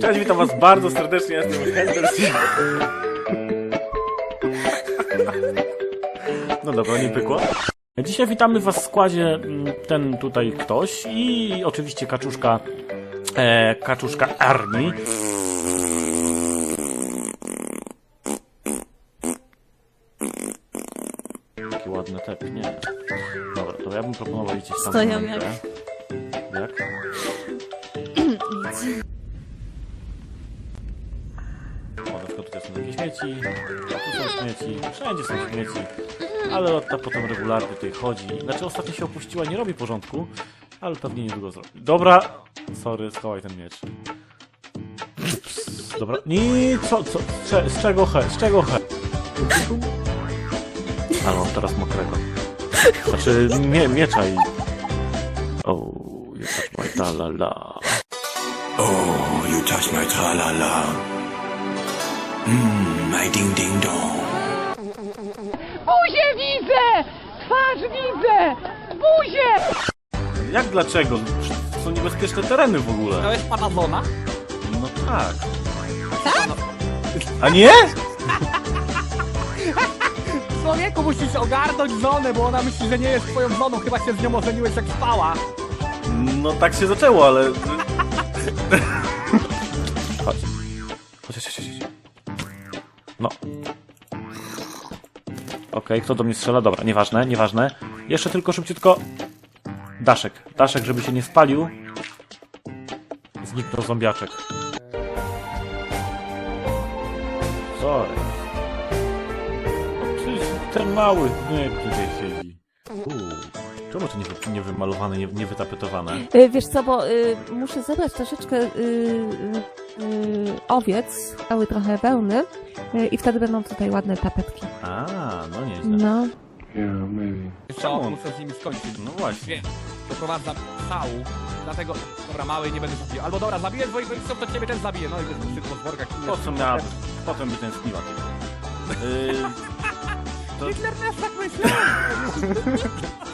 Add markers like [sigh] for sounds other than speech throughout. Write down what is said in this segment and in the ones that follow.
Cześć, witam was bardzo serdecznie, jestem Henderson. No dobra, nie pykło. Dzisiaj witamy was w składzie mm, ten tutaj ktoś i oczywiście kaczuszka, e, kaczuszka Arni. Taki ładny tep, nie. Dobra, to ja bym proponował iść tam. Stoją jak-. Jak? O, na przykład tutaj są takie śmieci, tu są śmieci, wszędzie są śmieci, ale Lotta potem regularnie tutaj chodzi. Znaczy ostatnio się opuściła, nie robi porządku, ale pewnie niedługo zrobi. Dobra, sorry, schowaj ten miecz. Dobra, nie, co, co, z czego he, z czego he? A mam teraz mokrego. Znaczy, mie, miecza i... O, jakaś moja la la. Oh, you touch my tra-la-la. Mmm, my ding-ding-dong. Buzię widzę! Twarz widzę! Buzię! Jak dlaczego? Są niebezpieczne tereny w ogóle. Miałeś pana Zona? No tak. A nie? Człowieku, musisz ogarnąć żonę, bo ona myśli, że nie jest twoją żoną. Chyba się z nią ożeniłeś jak spała. No tak się zaczęło, ale... Okej, kto do mnie strzela? Dobra, nieważne, nieważne. Jeszcze tylko szybciutko... Daszek. Daszek, żeby się nie spalił. Zniknął zombiaczek. Sorry. No ten mały nie tutaj siedzi. Uuu. Czemu to nie, wy- nie wymalowane, nie, nie wytapetowane? Wiesz co, bo y, muszę zebrać troszeczkę y, y, owiec, cały trochę wełny i wtedy będą tutaj ładne tapetki. A, no nieźle. No. Wiesz Czemu? co, muszę z nimi skończyć. No właśnie. Wiem, doprowadzam szału, dlatego... Dobra, mały, nie będę zabijał. Albo dobra, zabiję twoich rodziców, to ciebie też zabiję. No i wiesz, szybko z worka. Po co miała... Potem by tęskniła. Yy, to, Hitler też tak myślał! [laughs]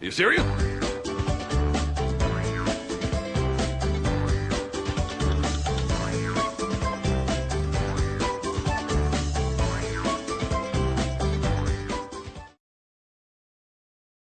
You serious?